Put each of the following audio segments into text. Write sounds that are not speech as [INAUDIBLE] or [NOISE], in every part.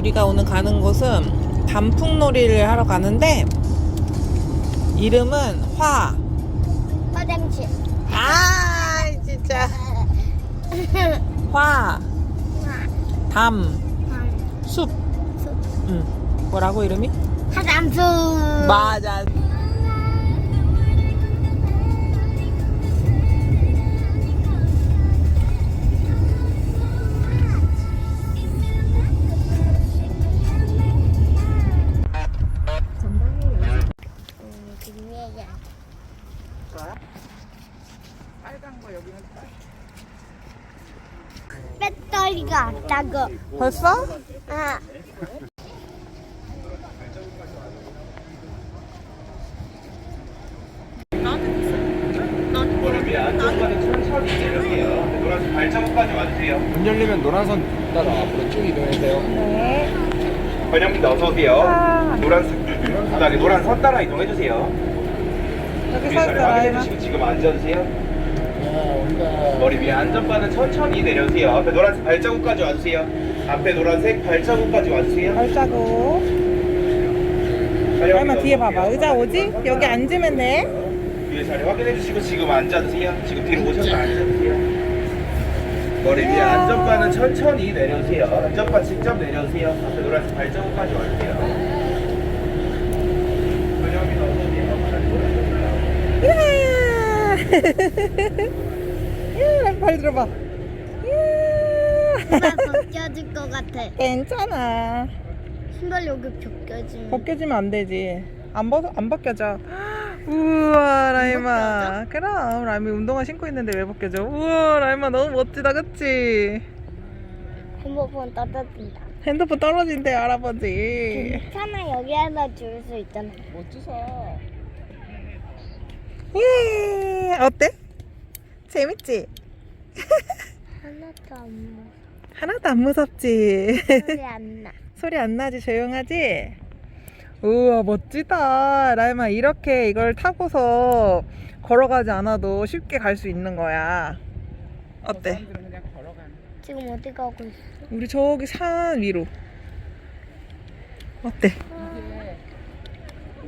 우리가 오늘 가는 곳은 단풍놀이를 하러 가는데 이름은 화. 화장실. 아 진짜 화. 담. 숲. 응. 뭐라고 이름이? 화장실. 맞아. 빨간 거 여기는 배터리가 없다고. 벌써? 아. 발자국까지 와주세요. 문 열리면 노란선 따라 앞으로 쭉 이동해주세요. 번영님 어서 오세요. 노란색 바닥에 노란 선 따라 이동해주세요. 여기 서 있어 라이마. 지금 앉아주세요. 머리 위에 안전바는 천천히 내려주세요. 앞에 노란색 발자국까지 와주세요. 앞에 노란색 발자국까지 와주세요. 발자국. 어서 뒤에. 봐봐. 의자 오지? 여기 앉으면 돼. 위에 자리 확인해 주시고 지금 앉아주세요. 지금 뒤로 보셔서 앉아주세요. 머리 위에 안전바는 천천히 내려주세요. 안전바 직접 내려주세요. 앞에 노란색 발자국까지 와주세요. 이야. [LAUGHS] [LAUGHS] 발 들어봐. 신발. 벗겨질 것 같아. 괜찮아. 신발 여기 벗겨지면. 벗겨지면 안 되지. 안 벗, 안 벗겨져. 우와, 라이마. 그럼, 라이마 운동화 신고 있는데 왜 벗겨져? 우와, 라이마 너무 멋지다, 그치? 핸드폰 떨어진다. 핸드폰 떨어진대, 할아버지. 괜찮아 여기에다 줄수 있잖아. 멋지서. 예, 어때? 재밌지? 하나도 안 먹어. 하나도 안 무섭지? 소리 안 나. [LAUGHS] 소리 안 나지? 조용하지? 우와, 멋지다. 라이마, 이렇게 이걸 타고서 걸어가지 않아도 쉽게 갈 수 있는 거야. 어때? 지금 어디 가고 있어? 우리 저기 산 위로. 어때?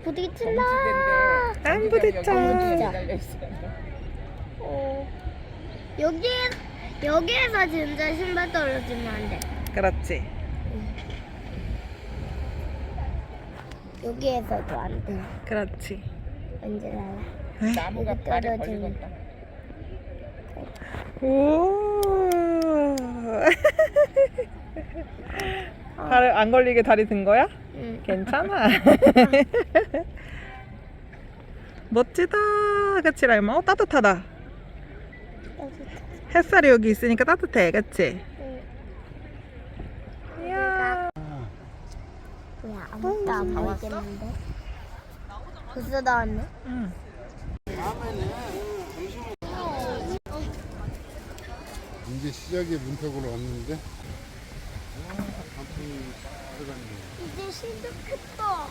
부딪힌다. 안 부딪혀. 어. 여기 여기에서 진짜 신발 떨어지면 안 돼. 그렇지. 여기에서도 안 돼. 그렇지. 언제? 에? 나무가 발에 걸리겠다. 오. 발을 안 걸리게 다리 든 거야? 응. 괜찮아. [LAUGHS] 멋지다. 그치, 라이마? 어, 따뜻하다. 햇살이 여기 있으니까 따뜻해. 그치? 이야. 왜 아무것도 안 보이겠는데? 벌써 나왔네? 응. 이제 시작의 문턱으로 왔는데 단풍이 들어갔네. 이제 시작했다.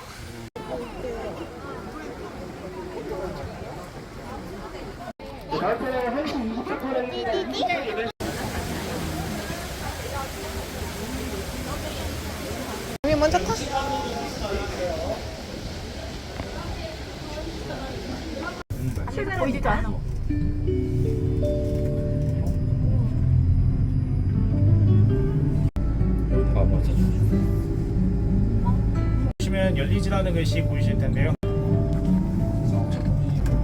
우리 먼저 타. 다 맞춰줘. 보시면 열리지 않은 글씨 보이실 텐데요.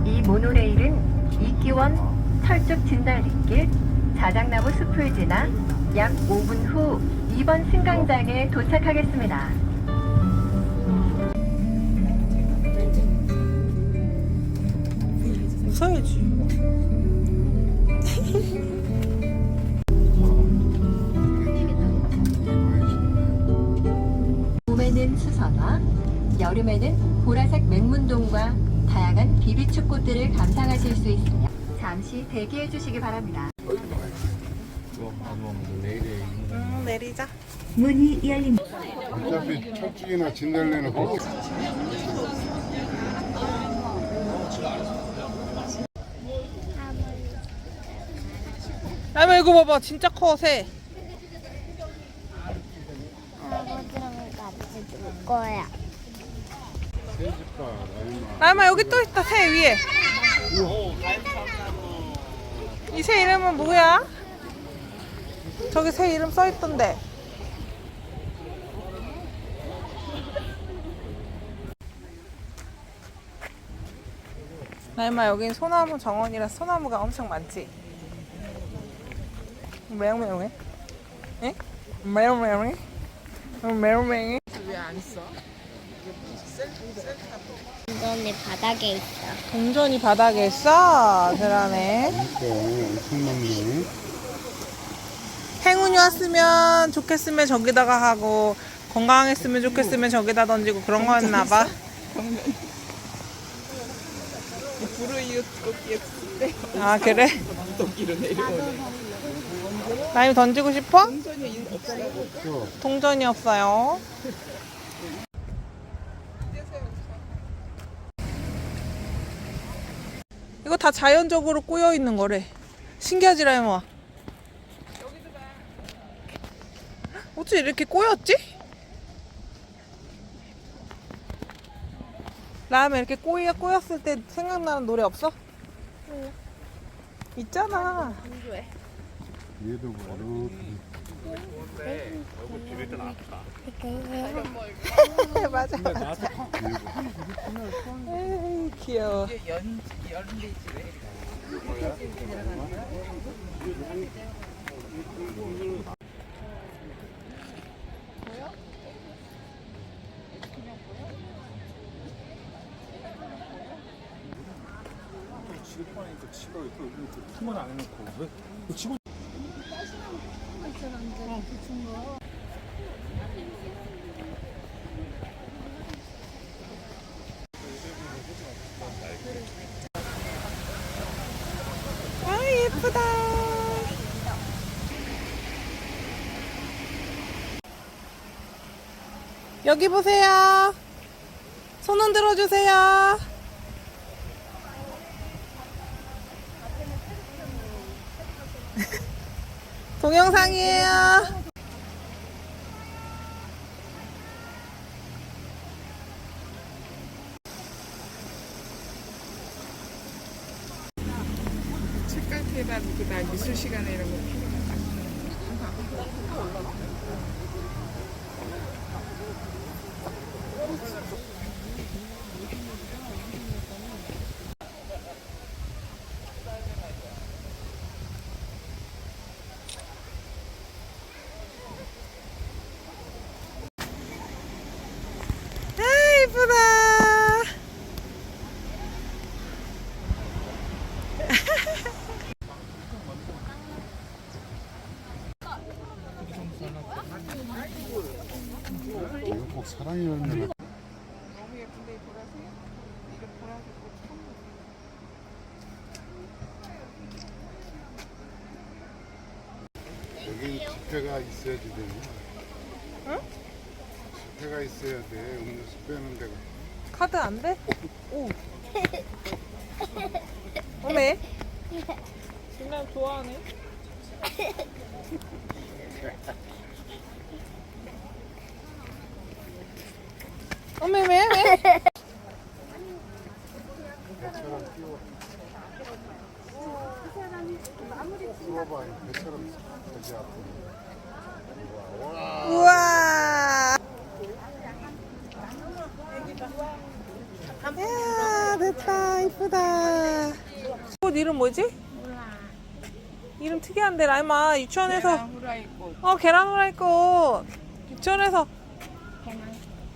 이 모노레일은 이기원 철쭉 진달리길 자작나무 숲을 지나 약 5분 후 2번 승강장에 도착하겠습니다. 웃어야지. 봄에는 [LAUGHS] 수선화, 여름에는 보라색 맹문동과 다양한 비비축 꽃들을 감상하실 수 있으며 잠시 대기해 주시기 바랍니다. 응, 내리자. 문이 열립니다. 어차피 철쭉이나 진달래는 거기 라이마 이거 봐봐. 진짜 커, 새. 아버지랑 같이 놀 거야. 라임아 여기 또 있다 새 위에 이 새 이름은 뭐야? 저기 새 이름 써 있던데 라임아 여긴 소나무 정원이라 소나무가 엄청 많지? 매우매우해? 에? 매우매우해? 매우매우해? 왜 안 써? 완전히 바닥에 있어. 동전이 바닥에 있어? 그러네. 엄청 많네. 행운이 왔으면 좋겠으면 저기다가 하고 건강했으면 좋겠으면 저기다 던지고 그런 거였나 봐. 아 그래? 나이 던지고 싶어? 없어. 동전이 없어요. 이거 다 자연적으로 꼬여 있는 거래. 신기하지 라이모아. 어째 이렇게 꼬였지? 라면 이렇게 꼬여 꼬였을 때 생각나는 노래 없어? 있잖아. 얘도 바로 맞아 맞아. 에이, 귀여워. 아 예쁘다. 여기 보세요. 손 흔들어 주세요. 동영상이에요. 책갈피에다 누구다 미술 시간에 이런 거 필요하다. 아 이쁘다. 이거 꼭 사랑이 열면 너무 예쁜데 이 보라색? 이거 보라색 꽃 처음 보네. 여기 지폐가 있어야지 되네. 응? 지폐가 있어야 돼. 음료수 빼는 데가. 카드 안 돼? 오. 어메. 진짜 좋아하네. [LAUGHS] 어메 왜 왜? 우와. 야 됐다 이쁘다. 꽃 이름 뭐지? 이름 특이한데 라임아 유치원에서 어 계란 후라이 꽃 유치원에서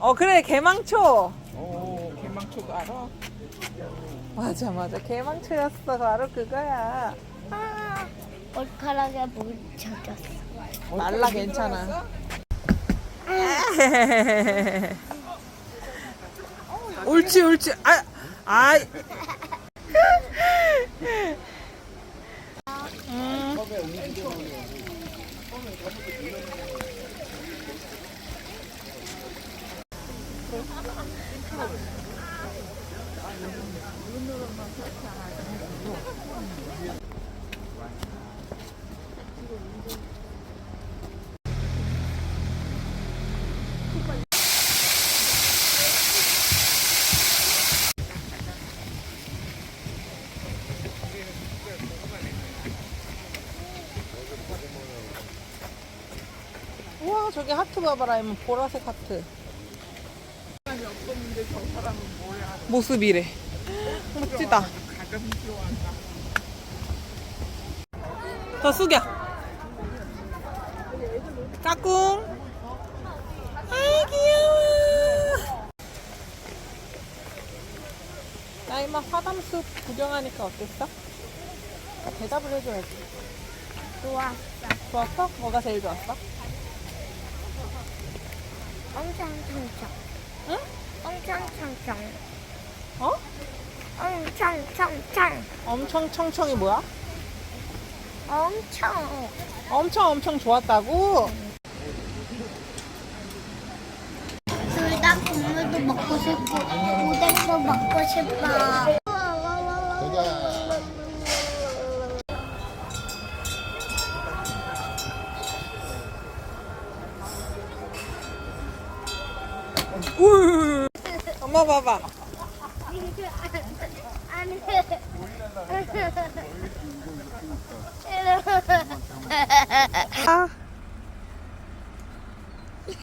어 그래 개망초. 오 개망초도 알아? 맞아 맞아. 개망초였어. 바로 그거야. 아, 머리카락에 뭉쳐졌어. 말라 괜찮아. 옳지 옳지. 아, 아. 음. 우와 저기 하트 봐봐라. 이면 보라색 하트. 모습이래 멋지다. 더 숙여 까꿍 아이 귀여워 나이마 화담숲 구경하니까 어땠어? 아, 대답을 해줘야지 좋았어. 좋았어? 뭐가 제일 좋았어? 엄청 청청. 응? 엄청 청청. 어? 엄청 청청. 엄청 청청이 뭐야? 엄청. 엄청 엄청 좋았다고? 둘 다 국물도 먹고 싶고 오뎅도 먹고 싶어. 울 [LAUGHS] 엄마 봐봐. [LAUGHS] 아